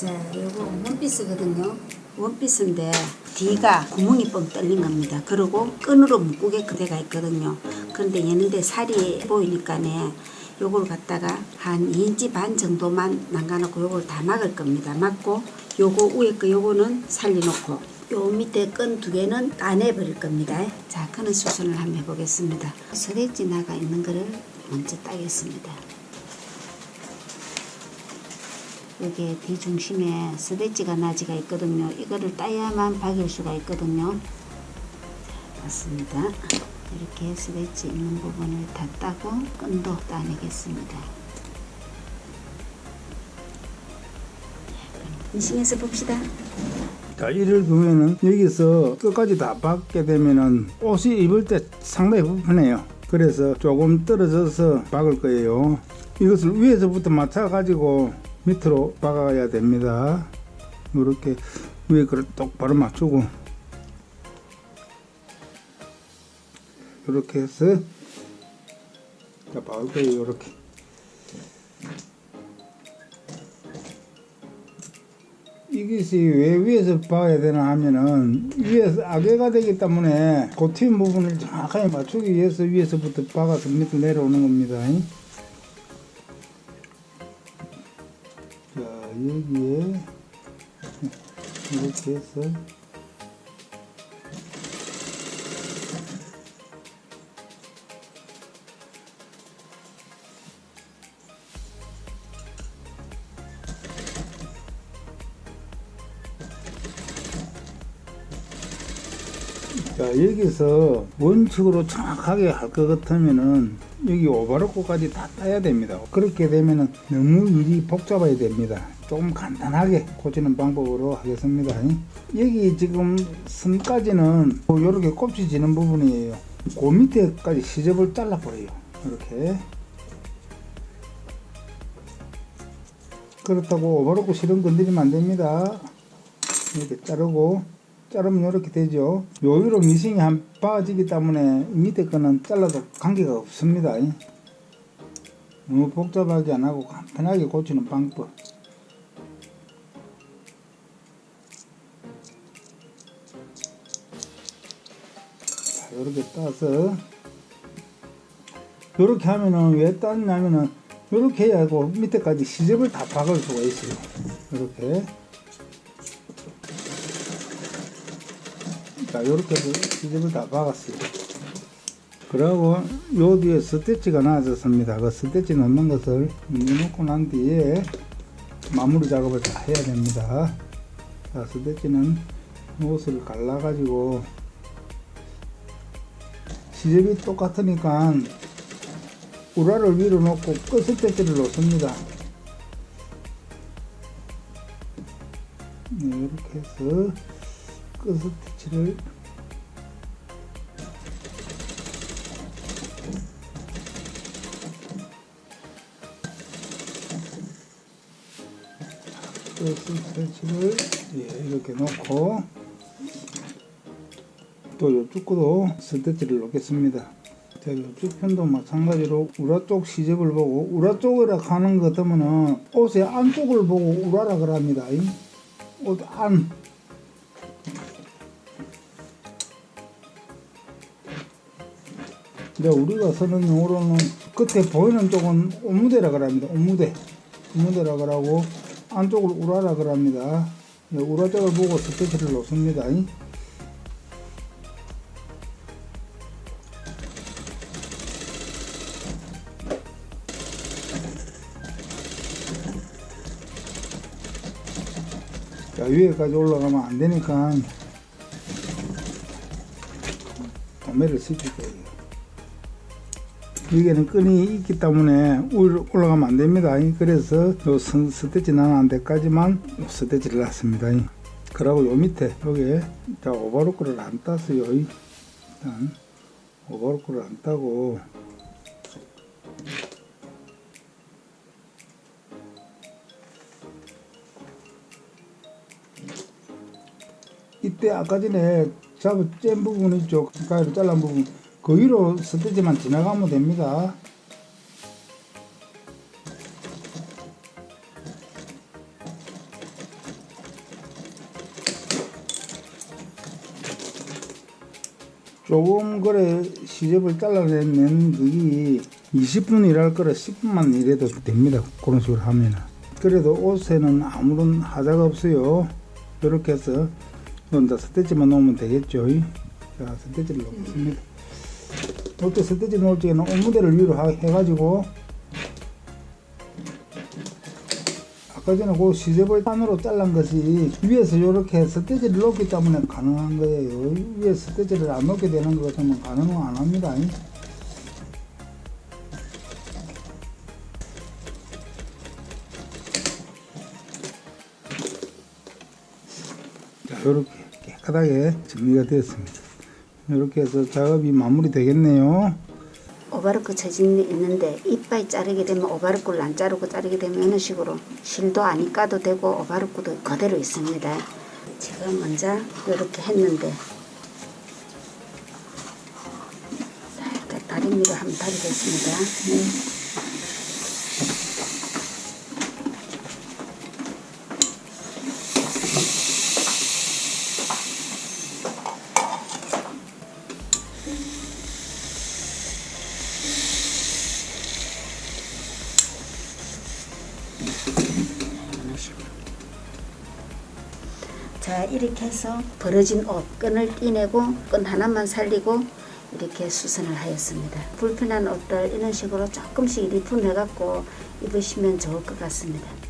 자, 요거 원피스거든요. 원피스인데 뒤가 구멍이 뻥 뚫린 겁니다. 그리고 끈으로 묶게 그대가 있거든요. 그런데 얘는데 살이 보이니까네 요걸 갖다가 한 2인치 반 정도만 남겨놓고 요걸 다 막을 겁니다. 막고 요거 위에 거 요거는 살려놓고 요 밑에 끈 두 개는 따내버릴 겁니다. 자, 그는 수선을 한번 해보겠습니다. 서대지 나가 있는 거를 먼저 따겠습니다. 여기에 뒤중심에 스대지가 나지가 있거든요. 이거를 따야만 박일 수가 있거든요. 자, 맞습니다. 이렇게 스대지 있는 부분을 다 따고 끈도 따내겠습니다. 인식해서 봅시다. 자, 이럴 경우에는 여기서 끝까지 다 박게 되면은 옷이 입을 때 상당히 불편해요. 그래서 조금 떨어져서 박을 거예요. 이것을 위에서부터 맞춰 가지고 밑으로 박아야 됩니다. 이렇게 위에 걸 똑바로 맞추고 이렇게 해서 자 박을 거예요. 이렇게 이것이 왜 위에서 박아야 되나 하면은 위에서 악외가 되기 때문에 고튀는 부분을 정확하게 맞추기 위해서 위에서부터 박아서 밑으로 내려오는 겁니다. 여기에 이렇게 해서. 자 여기서 원칙으로 정확하게 할 것 같으면은 여기 오바로코까지 다 따야 됩니다. 그렇게 되면은 너무 일이 복잡해야 됩니다. 조금 간단하게 고치는 방법으로 하겠습니다. 여기 지금 선까지는 이렇게 꼽치지는 부분이에요. 그 밑에까지 시접을 잘라 버려요. 이렇게. 그렇다고 오바로코 실은 건드리면 안 됩니다. 이렇게 자르고 자르면 이렇게 되죠. 요위로 미싱이 한 빠지기 때문에 밑에 거는 잘라도 관계가 없습니다. 너무 복잡하게 안 하고 간편하게 고치는 방법. 자, 이렇게 따서 이렇게 하면은 왜 따냐면은 이렇게 해야 하고 밑에까지 시접을 다 박을 수가 있어요. 이렇게. 자, 요렇게 해서 시접을 다 박았어요. 그리고 요 뒤에 스티치가 나와졌습니다. 그 스티치 넣는 것을 넣고 난 뒤에 마무리 작업을 다 해야 됩니다. 자, 스티치는 옷을 갈라가지고 시접이 똑같으니까 우라를 위로 놓고 끝 스티치를 놓습니다. 네, 이렇게 해서 끝 스티치를 끝 스티치를 예, 이렇게 놓고 또 이쪽 것도 스티치를 놓겠습니다. 자, 이쪽 편도 마찬가지로 우라 쪽 시접을 보고 우라 쪽이라 하는 것 같으면은 옷의 안쪽을 보고 우라라 그럽니다. 옷 안. 이제 우리가 쓰는 용어로는 끝에 보이는 쪽은 오무대라 그럽니다. 오무대. 오무대라 그러고 안쪽을 우라라 그럽니다. 네, 우라 쪽을 보고 스티치를 놓습니다. 자, 위에까지 올라가면 안 되니까 도매를 쓰실 거예요. 여기에는 끈이 있기 때문에 올라가면 안 됩니다. 그래서 요 선- 스티치 나는 데까지만 스티치를 놨습니다. 그리고 요 밑에 여기에 자 오버로크를 안 땄어요. 일단 오버로크를 안 따고 이때 아까 전에 잡아 짠 부분 있죠 가위로 잘란 부분 그 위로 스테지만 지나가면 됩니다. 조금 그래 시접을 잘라내는 그게 20분 일할 거라 10분만 일해도 됩니다. 그런 식으로 하면 그래도 옷에는 아무런 하자가 없어요. 이렇게 해서 혼자 스테치만 놓으면 되겠죠. 자, 스테치를 놓겠습니다. 이때 스테치 놓을 적에는 옷무대를 위로 하- 해가지고 아까 전에 그 시접을 반으로 잘란 것이 위에서 이렇게 스테치를 놓기 때문에 가능한 거예요. 위에 스테치를 안 놓게 되는 것 같으면 가능은 안 합니다. 자, 이렇게 깨끗하게 정리가 되었습니다. 이렇게 해서 작업이 마무리 되겠네요. 오바르크 처짐이 있는데 이빨 자르게 되면 오바르크를 안 자르고 자르게 되면 이런 식으로 실도 안 까도 되고 오바르크도 그대로 있습니다. 지금 먼저 이렇게 했는데 살짝 다리미를 한번 다리겠습니다. 네. 이런 식으로. 자 이렇게 해서 벌어진 옷 끈을 떼내고 끈 하나만 살리고 이렇게 수선을 하였습니다. 불편한 옷들 이런 식으로 조금씩 리폼해 갖고 입으시면 좋을 것 같습니다.